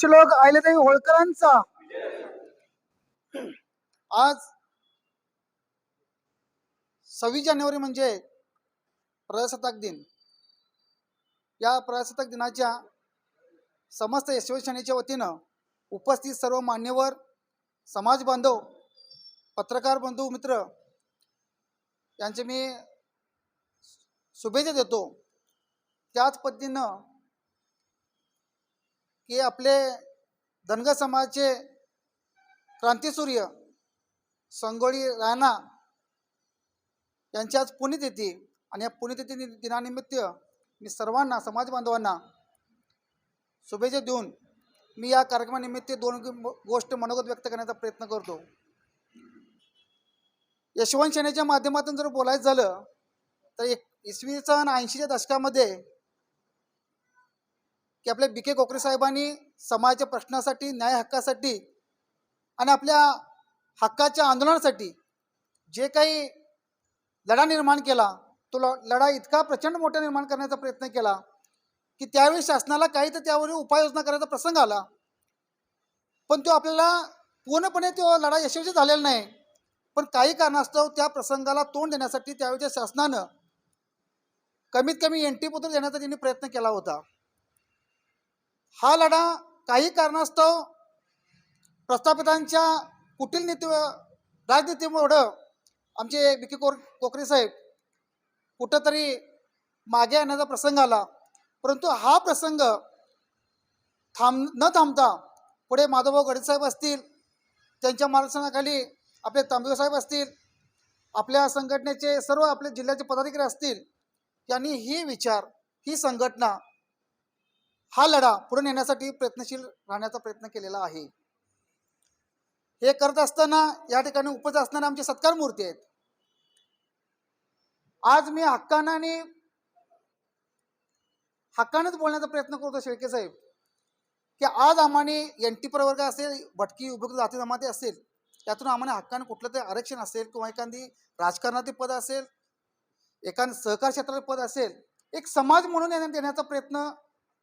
श्लोक अहिल्याताई होळकरांचा. आज सव्वीस जानेवारी म्हणजे प्रजासत्ताक दिन. या प्रजासत्ताक दिनाच्या समस्त यशवंत सेनेच्या वतीनं उपस्थित सर्व मान्यवर समाज बांधव पत्रकार बंधू मित्र यांचे मी शुभेच्छा देतो. त्याच पद्धतीनं की आपले धनगर समाजचे क्रांतीसूर्य संगोळी राणा यांची आज पुण्यतिथी आणि या पुण्यतिथी दिनानिमित्त मी सर्वांना समाज बांधवांना शुभेच्छा देऊन मी या कार्यक्रमानिमित्त दोन गोष्ट मनोगत व्यक्त करण्याचा प्रयत्न करतो. यशवंत सेनेच्या माध्यमातून जर बोलायचं झालं तर एक इसवी सन ऐंशीच्या दशकामध्ये की आपल्या बी के कोकरे साहेबांनी समाजाच्या प्रश्नासाठी न्याय हक्कासाठी आणि आपल्या हक्काच्या आंदोलनासाठी जे काही लढा निर्माण केला तो ल- लढा इतका प्रचंड मोठा निर्माण करण्याचा प्रयत्न केला की त्यावेळी शासनाला काही तर त्यावर उपाययोजना करायचा प्रसंग आला. पण तो आपल्याला पूर्णपणे तो लढा यशस्वी झालेला नाही. पण काही कारणास्तव त्या प्रसंगाला तोंड देण्यासाठी त्यावेळच्या शासनानं कमीत कमी एन टी पत्र देण्याचा त्यांनी प्रयत्न केला होता. हा लढा काही कारणास्तव प्रस्थापितांच्या कुटील नेतृत्व राजनीतीमुळं आमचे विकी कोर कोकरे साहेब कुठंतरी मागे येण्याचा प्रसंग आला. परंतु हा प्रसंग थांब न थांबता पुढे माधवभाऊ गडेसाहेब असतील त्यांच्या मार्गदर्शनाखाली आपले तांबेसाहेब असतील आपल्या संघटनेचे सर्व आपले जिल्ह्याचे पदाधिकारी असतील यांनी ही विचार ही संघटना हा लढा पुढे नेण्यासाठी प्रयत्नशील राहण्याचा प्रयत्न केलेला आहे. हे करत असताना या ठिकाणी उपस्थित असणारे आमचे सत्कार मूर्ती आहेत. आज मी हक्कानाने आणि हक्कानेच बोलण्याचा प्रयत्न करतो शेळके साहेब की आज आम्हाने एन टी प्रवर्ग असेल भटकी उपयुक्त जाती जमाती असेल त्यातून आम्हाला हक्काने कुठलं तरी आरक्षण असेल किंवा एखादी राजकारणातील पद असेल एखादं सहकार क्षेत्रातील पद असेल एक समाज म्हणून देण्याचा प्रयत्न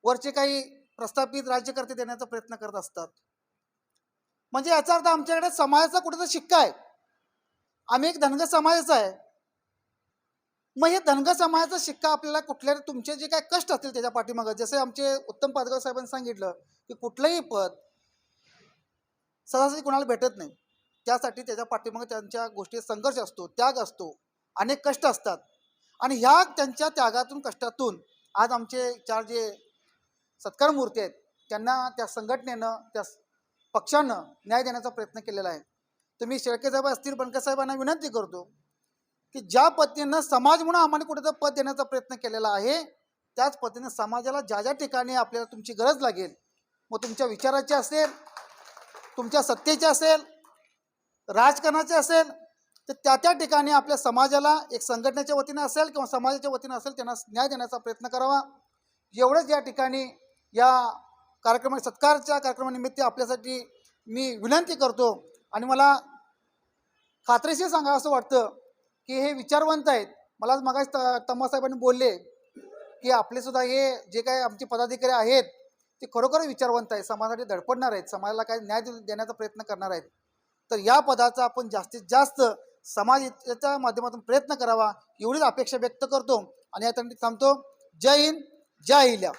वरचे काही प्रस्थापित राज्यकर्ते देण्याचा प्रयत्न करत असतात. म्हणजे याचा अर्थ आमच्याकडे समाजाचा कुठेचा शिक्का आहे. आम्ही एक धनगर समाजाचा आहे. मग हे धनगर समाजाचा शिक्का आपल्याला कुठल्या तुमचे जे काय कष्ट असतील त्याच्या पाठीमागं जसे आमचे उत्तम पादगाव साहेबांनी सांगितलं की कुठलंही पद सहजासहजी कुणाला भेटत नाही. त्यासाठी त्याच्या पाठीमागं त्यांच्या गोष्टी संघर्ष असतो त्याग असतो अनेक कष्ट असतात. आणि ह्या त्यांच्या त्यागातून कष्टातून आज आमचे चार जे सत्कार मूर्ती आहेत. त्यांना त्या संघटनेनं त्या पक्षानं न्याय देण्याचा प्रयत्न केलेला आहे. तुम्ही शेळके साहेब असतील बनकसाहेबांना विनंती करतो की ज्या पद्धतीनं समाज म्हणून आम्हाला कुठेतरी पद देण्याचा प्रयत्न केलेला आहे त्याच पद्धतीनं समाजाला ज्या ज्या ठिकाणी आपल्याला तुमची गरज लागेल मग तुमच्या विचाराची असेल तुमच्या सत्तेची असेल राजकारणाचे असेल तर त्या त्या ठिकाणी आपल्या समाजाला एक संघटनेच्या वतीनं असेल किंवा समाजाच्या वतीनं असेल त्यांना न्याय देण्याचा प्रयत्न करावा. एवढंच या ठिकाणी या कार्यक्रमा सत्कारच्या कार्यक्रमानिमित्त आपल्यासाठी मी विनंती करतो आणि मला खात्रीशीर सांगा असं वाटतं की हे विचारवंत आहेत. मला मगाच त तम्मासाहेबांनी बोलले की आपलेसुद्धा हे जे काय आमचे पदाधिकारी आहेत ते खरोखर विचारवंत आहेत. समाजासाठी धडपडणार आहेत. समाजाला काय न्याय देण्याचा प्रयत्न करणार आहेत. तर या पदाचा आपण जास्तीत जास्त समाज याच्या माध्यमातून प्रयत्न करावा एवढीच अपेक्षा व्यक्त करतो आणि या थांबतो. जय हिंद जय हिल्या